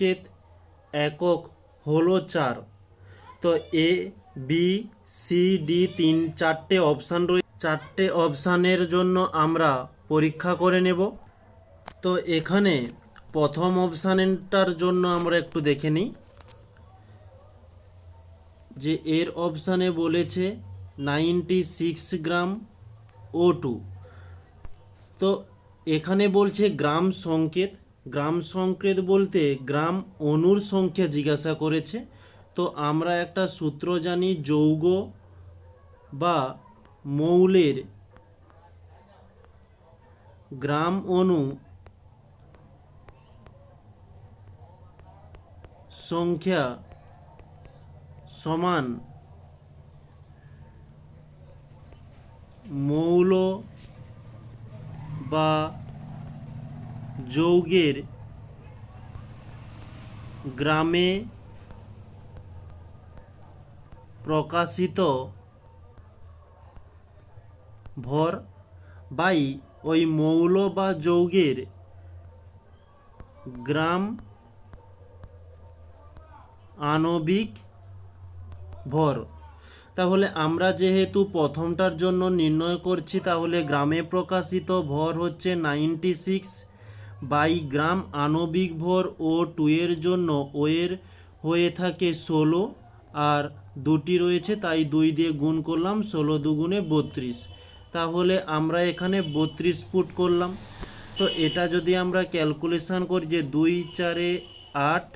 সংকেত একক হলো চার। তো এ বি সি ডি তিন চারটে অপশান রয়েছে চারটে অপশানের জন্য আমরা পরীক্ষা করে নেব। তো এখানে প্রথম অপশানটার জন্য আমরা একটু দেখে নিই। যে এর অপশানে বলেছে ninety six gram O two তো এখানে বলছে গ্রাম সংকেত গ্রাম সংকেত বলতে গ্রাম অণুর সংখ্যা জিজ্ঞাসা করেছে। তো আমরা একটা সূত্র জানি, যৌগ বা মৌলের গ্রাম অণু সংখ্যা সমান মৌল বা যৌগের গ্রামে প্রকাশিত ভর বাই ওই মৌল বা যৌগের গ্রাম আণবিক ভর। তাহলে আমরা যেহেতু প্রথমটার জন্য নির্ণয় করছি, তাহলে গ্রামে প্রকাশিত ভর হচ্ছে নাইনটি সিক্স বাই গ্রাম আণবিক ভর ও টু এর জন্য ও এর হয়ে থাকে ষোলো, আর দুটি রয়েছে, তাই দুই দিয়ে গুণ করলাম ষোলো দুগুণে বত্রিশ। তাহলে আমরা এখানে বত্রিশ ফুট করলাম। তো এটা যদি আমরা ক্যালকুলেশান করি যে দুই চারে আট,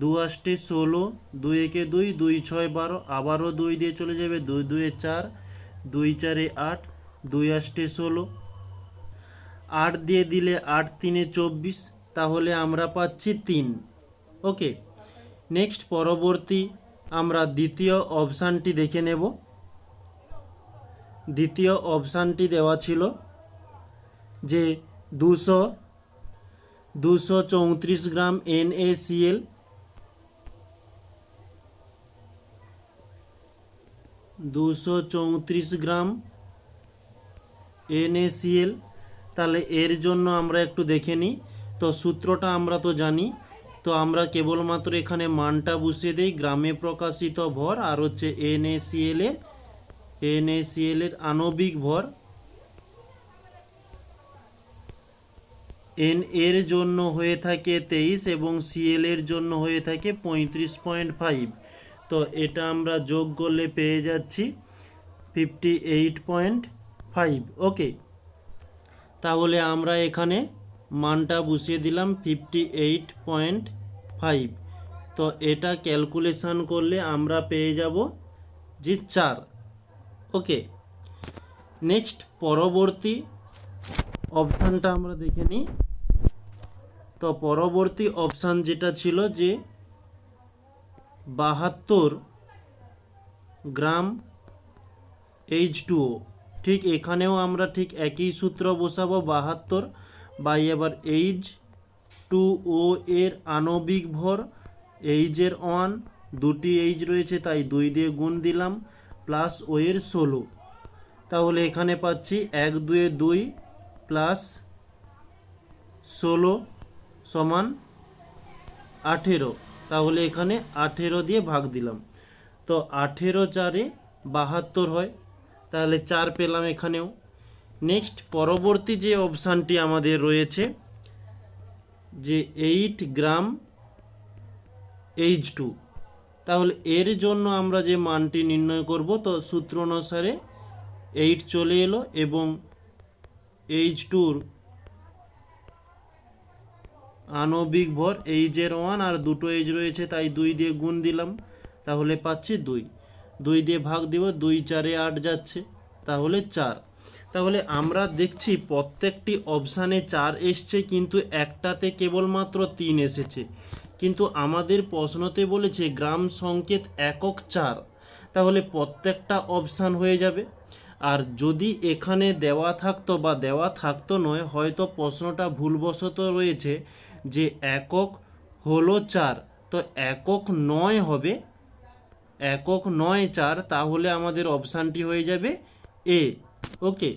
দু আষ্টে ষোলো, দুই একে দুই দুই ছয় বারো, আবারও দুই দিয়ে চলে যাবে, দুই, দুয়ে চার, দুই চারে আট, দুই আষ্টে ষোলো আট দিয়ে দিলে আট তিনে চব্বিশ, তাহলে আমরা পাচ্ছি তিন। ওকে, নেক্সট পরবর্তী আমরা দ্বিতীয় অপশানটি দেখে নেব। দ্বিতীয় অপশানটি দেওয়া ছিল যে দুশো দুশো চৌত্রিশ গ্রাম এনএসিএল দুশো চৌত্রিশ গ্রাম এনএসিএল তাহলে এর জন্য আমরা একটু দেখে নিই। তো সূত্রটা আমরা তো জানি। তো আমরা কেবলমাত্র এখানে মানটা বসিয়ে দিই। গ্রামে প্রকাশিত ভর আর হচ্ছে এনএসিএল এর এনএসিএল এর আণবিক ভর। এন এর জন্য হয়ে থাকে তেইশ এবং সিএল এর জন্য হয়ে থাকে পঁয়ত্রিশ পয়েন্ট ফাইভ। তো এটা আমরা যোগ করলে পেয়ে যাচ্ছি fifty eight point five. Okay. তাহলে আমরা এখানে মানটা বসিয়ে দিলাম ফিফটি এইট পয়েন্ট ফাইভ তো এটা ক্যালকুলেশান করলে আমরা পেয়ে যাব যে চার। ওকে। নেক্সট পরবর্তী অপশানটা আমরা দেখে নিই। তো পরবর্তী অপশান যেটা ছিল যে বাহাত্তর গ্রাম এইচ টুও ঠিক এখানেও আমরা ঠিক একই সূত্র বসাবো, বাহাত্তর বাই এবার এইচ, টু ও এর আণবিক ভর এইচের ওয়ান, দুটি এইচ রয়েছে তাই দুই দিয়ে গুণ দিলাম, প্লাস ও এর ষোলো। তাহলে এখানে পাচ্ছি এক, দুয়ে দুই, প্লাস ষোলো সমান আঠেরো। তাহলে এখানে আঠেরো দিয়ে ভাগ দিলাম। তো আঠেরো চারে বাহাত্তর হয় তাহলে চার পেলাম এখানেও। নেক্সট পরবর্তী যে অপশানটি আমাদের রয়েছে, যে এইট গ্রাম এইচ টু তাহলে এর জন্য আমরা যে মানটি নির্ণয় করব, তো সূত্র অনুসারে এইট চলে এলো এবং এইচ টুর আণবিক ভর এইচের ওয়ান আর দুটো এইচ রয়েছে, তাই দুই দিয়ে গুণ দিলাম। তাহলে পাচ্ছি দুই। দুই দিয়ে ভাগ দিব, দুই চারে আট যাচ্ছে, তাহলে চার। তাহলে আমরা দেখছি প্রত্যেকটি অপশানে চার এসছে, কিন্তু একটাতে কেবলমাত্র তিন এসেছে। কিন্তু আমাদের প্রশ্নতে বলেছে গ্রাম সংকেত একক চার। তাহলে প্রত্যেকটা অপশান হয়ে যাবে। আর যদি এখানে দেওয়া থাকতো বা দেওয়া থাকতো নয়, হয়তো প্রশ্নটা ভুলবশত রয়েছে যে একক হলো চার। তো একক নয় হবে একক নয় চার তাহলে আমাদের অপশানটি হয়ে যাবে এ ওকে